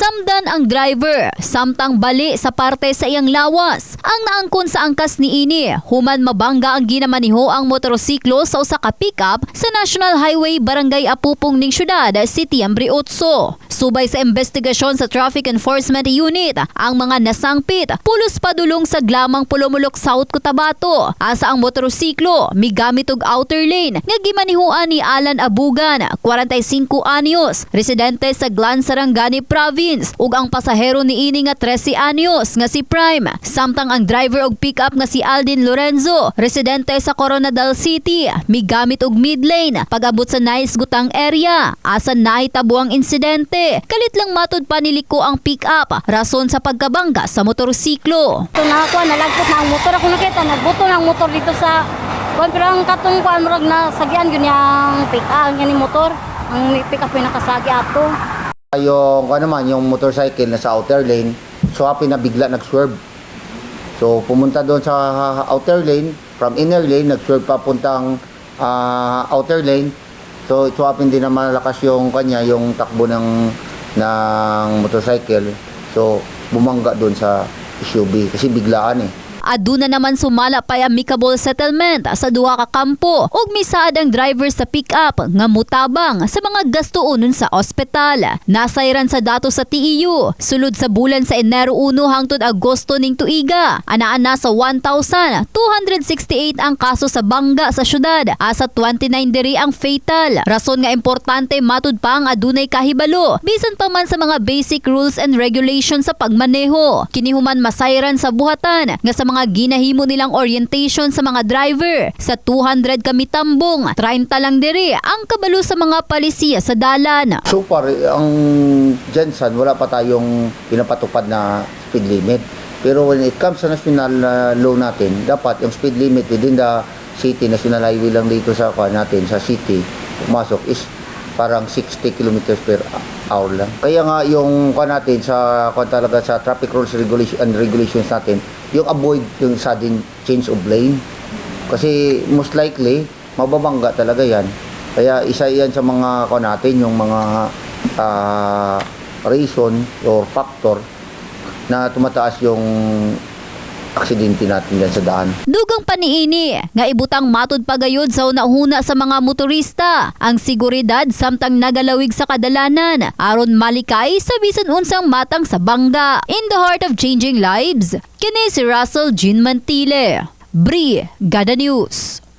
Samdan ang driver, samtang bali sa parte sa iyang lawas. Ang naangkon sa angkas ni ini, human mabangga ang ginamaniho ang motorsiklo sa usa ka pickup sa National Highway Barangay Apupong ning syudad, City Ambriotso. Subay sa investigasyon sa Traffic Enforcement Unit, ang mga nasangpit pulos padulong sa glamang Pulumulok South Cotabato. Asa ang motorsiklo migamit og outer lane nga gimanihuan ni Alan Abugan, 45 anyos, residente sa Glan Sarangani Province ug ang pasahero ni ini nga 13 anyos nga si Prime. Samtang ang driver og pickup nga si Aldin Lorenzo, residente sa Coronadal City, migamit og mid lane pag-abot sa Nice Gutang area. Asa nahitabo ang insidente. Kalit lang matud pa niliko ang pickup rason sa pagkabangga sa motorsiklo. Ito na ako, nalagpot na ang motor. Ako nakita, nagbuto na ang motor dito sa... Kuan, pero ang katong kuan murag na sagyan yun yung pick up, yan yung motor. Ang pick up yung nakasagi ato. Yung ano naman, yung motorcycle na sa outer lane, so happy na bigla nag-swerve. So pumunta doon sa outer lane, from inner lane, nag-swerve papuntang ah, outer lane. So happy din na malakas yung kanya, yung takbo ng ng motorcycle. So bumangga doon sa SUV kasi biglaan eh. Aduna naman sumala pa amicable settlement sa duha ka kampo ug misaad ang driver sa pick-up nga mutabang sa mga gasto unon sa ospital. Nasayran sa dato sa TEU sulod sa bulan sa Enero 1 hangtod Agosto ning tuiga. Anaan na sa 1,268 ang kaso sa bangga sa syudad asa 29 diri ang fatal. Rason nga importante matud pa ang adunay kahibalo bisan pa man sa mga basic rules and regulations sa pagmaneho. Kini human masayran sa buhatan nga sa mga ginahimo nilang orientation sa mga driver. Sa 200 kami tambong, 30 lang diri ang kabalo sa mga palisiya sa dalan. So far, ang Jensen, wala pa tayong pinapatupad na speed limit. Pero when it comes sa national uh, law natin, dapat yung speed limit within the city, national highway lang dito sa natin, sa city, pumasok is parang 60 kilometers per hour lang. Kaya nga yung kwa natin sa kwa talaga sa traffic rules regulation and regulations natin, yung avoid yung sudden change of lane. Kasi most likely, mababangga talaga yan. Kaya isa yan sa mga kwa natin, yung mga ah, reason or factor na tumataas yung aksidente natin yan sa daan. Dugang paniini nga ibutang matud pagayod sa una-una sa mga motorista ang seguridad samtang nagalawig sa kadalanan aron malikay sa bisan unsang matang sa bangga. In the heart of changing lives, kini si Russell Jean Mantile. Bri, Gada News.